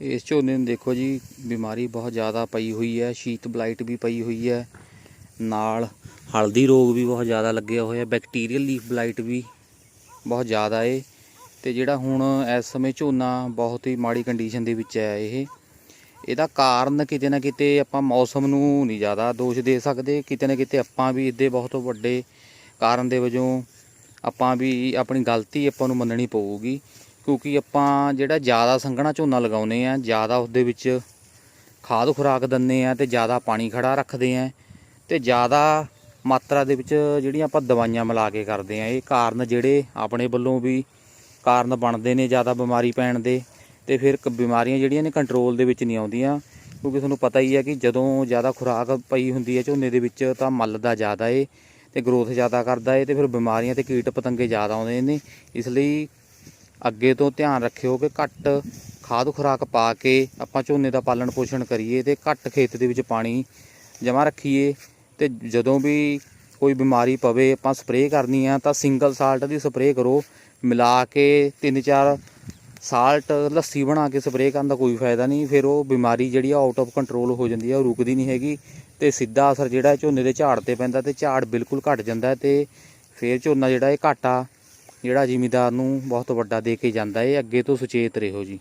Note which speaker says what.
Speaker 1: ਇਸ ਝੋਨੇ ਨੂੰ ਦੇਖੋ ਜੀ, ਬਿਮਾਰੀ ਬਹੁਤ ਜ਼ਿਆਦਾ ਪਈ ਹੋਈ ਹੈ ਸ਼ੀਤ ਬਲਾਈਟ ਵੀ ਪਈ ਹੋਈ ਹੈ, ਨਾਲ ਹਲਦੀ ਰੋਗ ਵੀ ਬਹੁਤ ਜ਼ਿਆਦਾ ਲੱਗਿਆ ਹੋਇਆ ਬੈਕਟੀਰੀਅਲ ਲੀਫ ਬਲਾਈਟ ਵੀ ਬਹੁਤ ਜ਼ਿਆਦਾ ਏ। ਤੇ ਜਿਹੜਾ ਹੁਣ ਇਸ ਸਮੇਂ ਝੋਨਾ ਬਹੁਤ ਹੀ ਮਾੜੀ ਕੰਡੀਸ਼ਨ ਦੇ ਵਿੱਚ ਹੈ ਇਹ। ਇਹਦਾ ਕਾਰਨ ਕਿਤੇ ਨਾ ਕਿਤੇ ਆਪਾਂ ਮੌਸਮ ਨੂੰ ਨਹੀਂ ਜ਼ਿਆਦਾ ਦੋਸ਼ ਦੇ ਸਕਦੇ, ਕਿਤੇ ਨਾ ਕਿਤੇ ਆਪਾਂ ਵੀ ਇਹਦੇ ਬਹੁਤ ਵੱਡੇ ਕਾਰਨ ਦੇ ਵਜੋਂ ਆਪਾਂ ਵੀ ਆਪਣੀ ਗਲਤੀ ਆਪਾਂ ਨੂੰ ਮੰਨਣੀ ਪਊਗੀ। ਕਿਉਂਕਿ ਆਪਾਂ ਜਿਹੜਾ ਜ਼ਿਆਦਾ ਸੰਘਣਾ ਝੋਨਾ ਲਗਾਉਨੇ ਆ, ਜ਼ਿਆਦਾ ਉਹਦੇ ਵਿੱਚ ਖਾਦ ਖੁਰਾਕ ਦਿੰਨੇ ਆ ਤੇ ਜ਼ਿਆਦਾ ਪਾਣੀ ਖੜਾ ਰੱਖਦੇ ਆ ਤੇ ਜ਼ਿਆਦਾ ਮਾਤਰਾ ਦੇ ਵਿੱਚ ਜਿਹੜੀਆਂ ਆਪਾਂ ਦਵਾਈਆਂ ਮਿਲਾ ਕੇ ਕਰਦੇ ਆ, ਇਹ ਕਾਰਨ ਜਿਹੜੇ ਆਪਣੇ ਵੱਲੋਂ ਵੀ ਕਾਰਨ ਬਣਦੇ ਨੇ ਜ਼ਿਆਦਾ ਬਿਮਾਰੀ ਪੈਣ ਦੇ ਤੇ ਫਿਰ ਕ- ਬਿਮਾਰੀਆਂ ਜਿਹੜੀਆਂ ਨੇ ਕੰਟਰੋਲ ਦੇ ਵਿੱਚ ਨਹੀਂ ਆਉਂਦੀਆਂ। ਕਿਉਂਕਿ ਤੁਹਾਨੂੰ ਪਤਾ ਹੀ ਹੈ ਕਿ ਜਦੋਂ ਜ਼ਿਆਦਾ ਖੁਰਾਕ ਪਈ ਹੁੰਦੀ ਹੈ ਝੋਨੇ ਦੇ ਵਿੱਚ ਤਾਂ ਮੱਲਦਾ ਜ਼ਿਆਦਾ ਏ ਤੇ ਗਰੋਥ ਜ਼ਿਆਦਾ ਕਰਦਾ ਏ ਤੇ ਫਿਰ ਬਿਮਾਰੀਆਂ ਤੇ ਕੀਟ ਪਤੰਗੇ ਜ਼ਿਆਦਾ ਆਉਂਦੇ ਨੇ। ਇਸ ਲਈ ਅੱਗੇ ਤੋਂ ਧਿਆਨ ਰੱਖਿਓ ਕਿ ਘੱਟ ਖਾਦ ਖੁਰਾਕ ਪਾ ਕੇ ਆਪਾਂ ਝੋਨੇ ਦਾ ਪਾਲਣ ਪੋਸ਼ਣ ਕਰੀਏ ਤੇ ਘੱਟ ਖੇਤ ਦੇ ਵਿੱਚ ਪਾਣੀ ਜਮ੍ਹਾਂ ਰੱਖੀਏ ਤੇ ਜਦੋਂ ਵੀ ਕੋਈ ਬਿਮਾਰੀ ਪਵੇ, ਆਪਾਂ ਸਪਰੇਅ ਕਰਨੀ ਆ ਤਾਂ ਸਿੰਗਲ ਸਾਲਟ ਦੀ ਸਪਰੇਅ ਕਰੋ। ਮਿਲਾ ਕੇ ਤਿੰਨ ਚਾਰ ਸਾਲਟ ਲੱਸੀ ਬਣਾ ਕੇ ਸਪਰੇਅ ਕਰਨ ਦਾ ਕੋਈ ਫਾਇਦਾ ਨਹੀਂ। ਫਿਰ ਉਹ ਬਿਮਾਰੀ ਜਿਹੜੀ ਆ ਆਊਟ ਆਫ ਕੰਟਰੋਲ ਹੋ ਜਾਂਦੀ ਆ, ਉਹ ਰੁਕਦੀ ਨਹੀਂ ਹੈਗੀ ਤੇ ਸਿੱਧਾ ਅਸਰ ਜਿਹੜਾ ਝੋਨੇ ਦੇ ਝਾੜ ਤੇ ਪੈਂਦਾ ਤੇ ਝਾੜ ਬਿਲਕੁਲ ਘਟ ਜਾਂਦਾ ਹੈ ਤੇ ਫਿਰ ਝੋਨਾ ਜਿਹੜਾ ਇਹ ਘਾਟਾ ਜਿਹੜਾ ਜ਼ਿਮੀਦਾਰ ਨੂੰ ਬਹੁਤ ਵੱਡਾ ਦੇ ਕੇ ਜਾਂਦਾ ਏ ਅੱਗੇ ਤੋਂ ਸੁਚੇਤ ਰਹੋ ਜੀ।